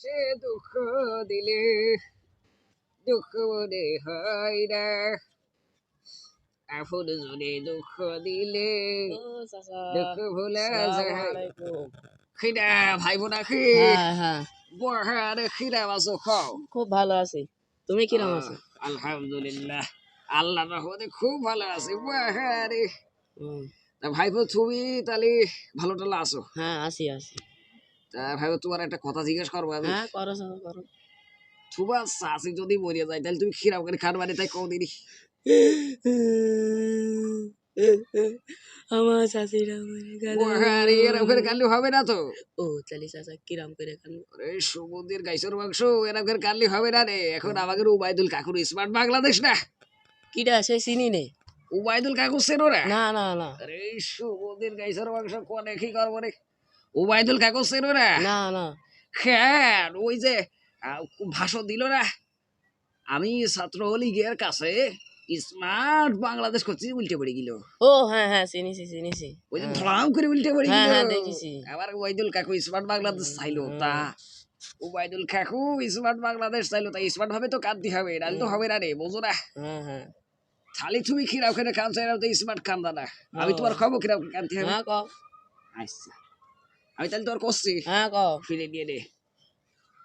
সে দুঃখ দিলে দুঃখ মনে হয় না। আপন জনে দুঃখ দিলে দুঃখ ভুলে যায়। খিদা ভাই বোনা খি হ্যাঁ হ্যাঁ। বহারে খিদা মাসো খাও। খুব ভালো আছি। তুমি কিরম আছো? আলহামদুলিল্লাহ। আল্লাহ রহমতে খুব ভালো আছে। বহারে ভাইপো তুমি তাহলে ভালো টালো আছো? হ্যাঁ আছি আছি। তা ভাইপো তোমার একটা কথা জিজ্ঞেস করব আমি। হ্যাঁ করো করো তোমার শাশি যদি মরে যায় তাহলে তুমি খিরাম করে খান মানে তাই কদিনই আমার চাচিরা মরে গেল। করে হবে না তো। ও চালি চাচা কিরাম করে কান্দ আরে সমুদ্রের গাইসর মাংস এরকম করে কানলে হবে না রে। এখন আমাদের উবায়দুল কাকুর স্মার্ট বাংলাদেশ না। কিরা সে চিনি নে? উবায়দুল কাকু চেনো না? না না না। আরে সমুদ্রের গাইসর মাংস কোনে কি করব রে? উবায়দুল কাকু চেনো না? না না। হ্যাঁ ওই যে ভাষণ দিল না। আমি ছাত্র ছাত্রলীগের কাছে স্মার্ট বাংলাদেশ করছি উল্টে পড়ে গেল। ও হ্যাঁ হ্যাঁ চিনিছি চিনিছি। ওই যে হ্যাঁ। ধরাম করে উল্টে পড়ে হ্যাঁ, গেল। হ্যাঁ, দেখেছি। আবার ওয়াইদুল কাকু স্মার্ট বাংলাদেশ চাইলো তা ওবায়দুল কাকু স্মার্ট বাংলাদেশ চাইলো তা স্মার্ট ভাবে তো কাঁদতে হবে নাহলে তো হবে না রে বোঝো না। হ্যাঁ হ্যাঁ। খালি তুমি খিরাও খেলে কান চাই তো স্মার্ট কান্দা না। আমি তোমার খবর খিরাও কানতে হবে। হ্যাঁ আচ্ছা। আমি তাহলে তোর করছি। হ্যাঁ কও ফিরে দিয়ে দে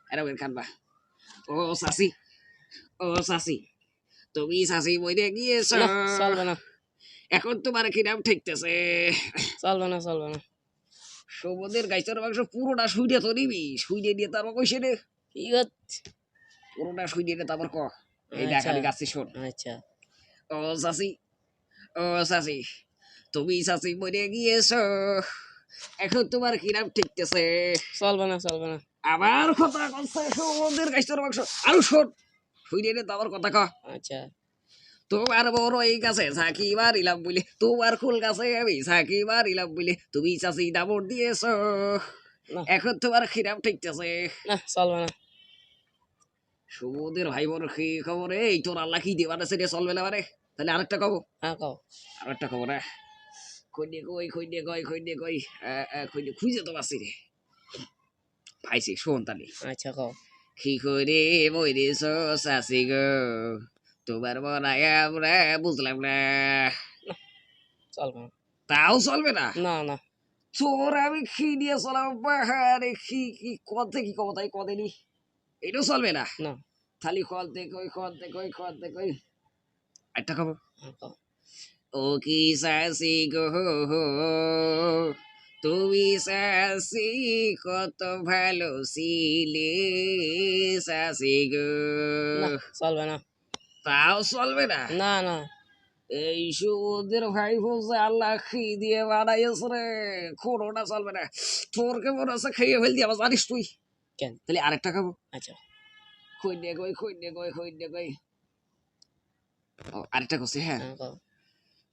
এরা বের কানবা ও সাসি। ও সাসি। তুমি সাসি বইরে গিয়েছ। চলবে না। এখন তোমার কিরাম ঠেকতেছে? চলবে না চলবে না। সমুদ্রের গাইছর মাংস পুরোটা শুইডে তো নিবি। শুইডে দিয়ে তারপর কইছে রে। কি পুরোটা শুইডে দিয়ে তারপর ক? এই আচ্ছা। দেখালি গাছি শোন। আচ্ছা। ও সাসি। ও সাসি। তুমি সাসি মরে গিয়েছ। এখন তোমার কিরাম ঠেকতেছে চলবে না চলবে না। আবার কথা কচ্ছে সমুদ্রের গাইছর মাংস। আরও শোন শুইডে দিয়ে তারপর কথা ক। আচ্ছা। তোমার বড় এই গাছে ঝাঁকি মারিলাম বলে তোমার ফুল গাছে আমি ঝাঁকি মারিলাম বলে তুমি চাষি দাবর দিয়েছ। না। এখন তোমার খিরাম ঠেকতেছে না চলবে না। সমুদ্রের ভাই বোন কি খবর? এই তোর আল্লাহ কি দেবার আছে রে চলবে না মানে? তাহলে আরেকটা কব। হ্যাঁ কও। আরেকটা খবর হ্যাঁ। খৈন্যে কই খৈন্যে কই খৈন্যে কই খৈন্যে খুঁজে তো পাচ্ছি রে পাইছি শোন তাহলে আচ্ছা কও কি করে মরেছ শাসি গো তোমার মনায় আমরা বুঝলাম না চলবে না তাও চলবে না না না তোর আমি খি নিয়ে চলাম পাহাড়ে খি কি কতে কি কব তাই কদেনি এটাও চলবে না না খালি খলতে কই খলতে কই খলতে কই একটা খবর ও কি শাসি গো তুমি শাসি কত ভালো ছিলে শাসি গো। চলবে না। তাও চলবে না? না না। এই সুদের ভাই বলছে আল্লাহ খি দিয়ে বানাইছে রে? কোনোটা চলবে না। তোর কেমন আছে? খেয়ে ফেল দিয়ে আবার জানিস তুই। কেন? তাহলে আরেকটা খাব। আচ্ছা। খৈন্যে কই খৈন্যে কই খৈন্যে কই। আরেকটা করছি হ্যাঁ। হ্যাঁ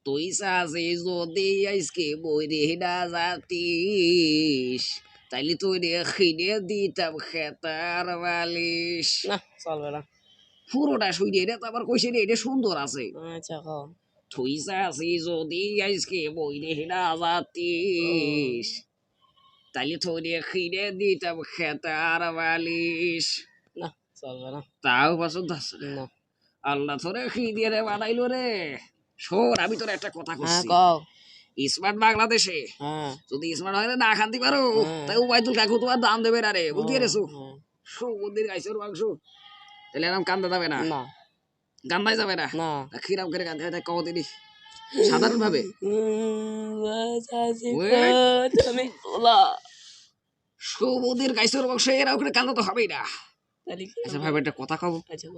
তুই সাজে যদি আজকে বইরে না যাতিস তাইলে তুই রে খিনে দিতাম খেতার বালিশ না চলবে না পুরোটা শুইনে রে তারপর কইছে রে এটা সুন্দর আছে আচ্ছা কও তুই সাজে যদি আজকে বইরে না যাতিস তাইলে তুই রে খিনে দিতাম খেতার বালিশ না চলবে না তাও পছন্দ আছে না আল্লাহ তোরে খি দিয়ে রে বানাইলো রে শোন আমি তোর একটা কথা হ্যাঁ করছি। স্মার্ট বাংলাদেশে হ্যাঁ। যদি স্মার্ট হয় না খান্তি পারো হ্যাঁ। তাই উবাইদুল কাকু তোমার দাম দেবে না রে বুঝতে পেরেছ? গাইছর মাংস। তাহলে এরকম কান্দা যাবে না? গান্দাই যাবে না? খিরাম করে কও সাধারণ ভাবে বলা গাইছর মাংস এরকম করে কান্দা তো হবেই না। আচ্ছা ভাবে একটা কথা কব আচ্ছা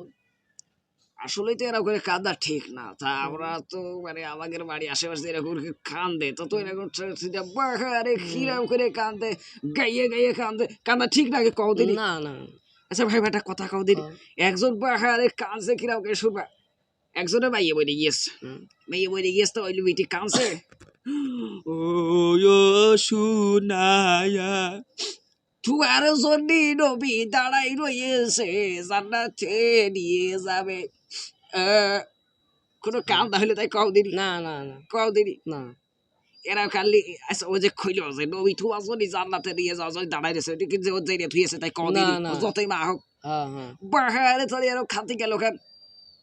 বল। আসলেই তো এরকম কান্দা ঠিক না। তা আমরা তো মানে আমাদের বাড়ি আশেপাশে এরকম কান্দে তো তো এরকম বাহারে খিরাম করে কান্দে গাইয়ে গাইয়ে কান্দে। কান্দা ঠিক না কও দিদি না না। আচ্ছা ভাই একটা কথা কও কও। একজন বাহারে কানছে কিরাম করে শুনবা? একজনে মাইয়ে বইরে গিয়েছে। মাইয়ে বইরে গিয়েছে তো ওই বিটি কানছে ও সুনায়া তোমার জন্য নবী দাঁড়াই রয়েছে জান্নাতে নিয়ে যাবে। কোনো কান্দা হলে তাই না না না। না। এরা খালি আচ্ছা ও যে খইল যে যদি জান্নাতে নিয়ে যাওয়া যায় দাঁড়াই রয়েছে। কিন্তু থুয়েছে তাই। যতই মা হোক। হ্যাঁ হ্যাঁ। বাহারে তাহলে এরকম খাতে গেল খান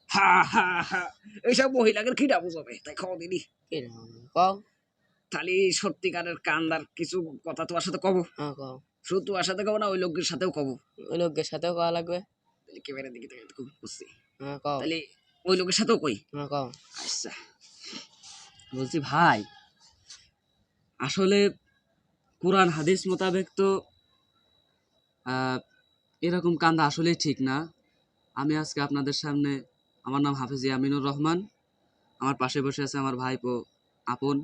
হা হা হা। এইসব মহিলাদের খিটা বুঝবে? তাই কও তাহলে সত্যিকারের কান্দার কিছু কথা তোমার সাথে কব? হ্যাঁ কও। শুধু তোমার সাথে কব না ওই লোকের সাথেও কব? ওই লোকের সাথেও কওয়া লাগবে। তাহলে ক্যামেরার দিকে তাকাই খুব বুঝছি। কও। তাহলে ওই লোকের সাথেও কই? আচ্ছা। বলছি ভাই আসলে কোরআন হাদিস মোতাবেক তো এরকম কান্দা আসলেই ঠিক না। আমি আজকে আপনাদের সামনে আমার নাম হাফিজ আমিনুর রহমান। আমার পাশে বসে আছে আমার ভাইপো আপন।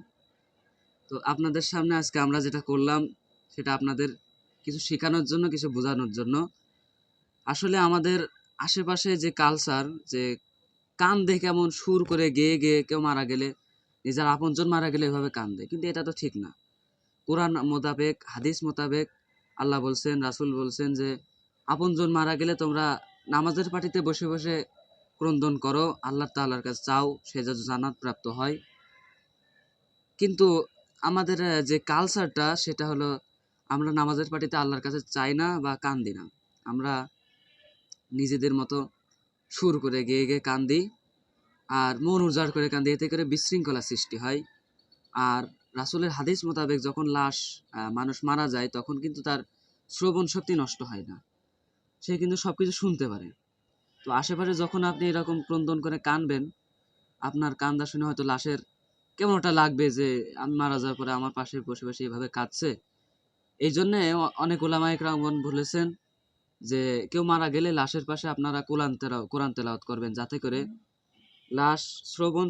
তো আপনাদের সামনে আজকে আমরা যেটা করলাম সেটা আপনাদের কিছু শেখানোর জন্য কিছু বোঝানোর জন্য। আসলে আমাদের আশেপাশে যে কালচার যে কান্দে কেমন সুর করে গেয়ে গেয়ে কেউ মারা গেলে, নিজের আপনজন মারা গেলে এভাবে কান্দে। কিন্তু এটা তো ঠিক না। কোরআন মোতাবেক, হাদিস মোতাবেক আল্লাহ বলছেন, রাসূল বলছেন যে, আপনজন মারা গেলে তোমরা নামাজের পার্টিতে বসে বসে ক্রন্দন করো, আল্লাহ তাআলার কাছে চাও, সে যেন জান্নাত প্রাপ্ত হয়। কিন্তু আমাদের যে কালচারটা সেটা হলো আমরা নামাজের পার্টিতে আল্লাহর কাছে চাই না বা কান্দি না। আমরা নিজেদের মতো সুর করে গেয়ে গেয়ে কান্দি। আর মন উজাড় করে কান্দি, এতে করে বিশৃঙ্খলা সৃষ্টি হয়। আর রাসুলের হাদিস মোতাবেক যখন লাশ মানুষ মারা যায়, তখন কিন্তু তার শ্রবণ শক্তি নষ্ট হয় না। সে কিন্তু সব কিছু শুনতে পারে। তো আশেপাশে যখন আপনি এরকম ক্রন্দন করে কানবেন, আপনার কান্দা শুনে হয়তো লাশের কেমন একটা লাগবে যে, আমি মারা যাওয়ার পরে আমার পাশে বসে বসে এভাবে কাঁদছে। এই জন্যে অনেক ওলামায়িক রামগণ বলেছেন যে কেউ মারা গেলে লাশের পাশে আপনারা কোরআন তেলাও কোরআন তেলাওয়াত করবেন যাতে করে লাশ শ্রবণ